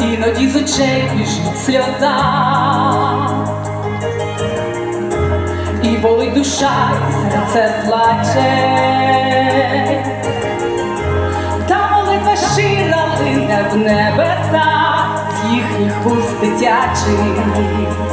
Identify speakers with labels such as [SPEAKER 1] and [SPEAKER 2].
[SPEAKER 1] Іноді з очей біжить сльоза, і болить душа, і серце плаче, та молитва щира лине в небеса з їхніх уст дитячих.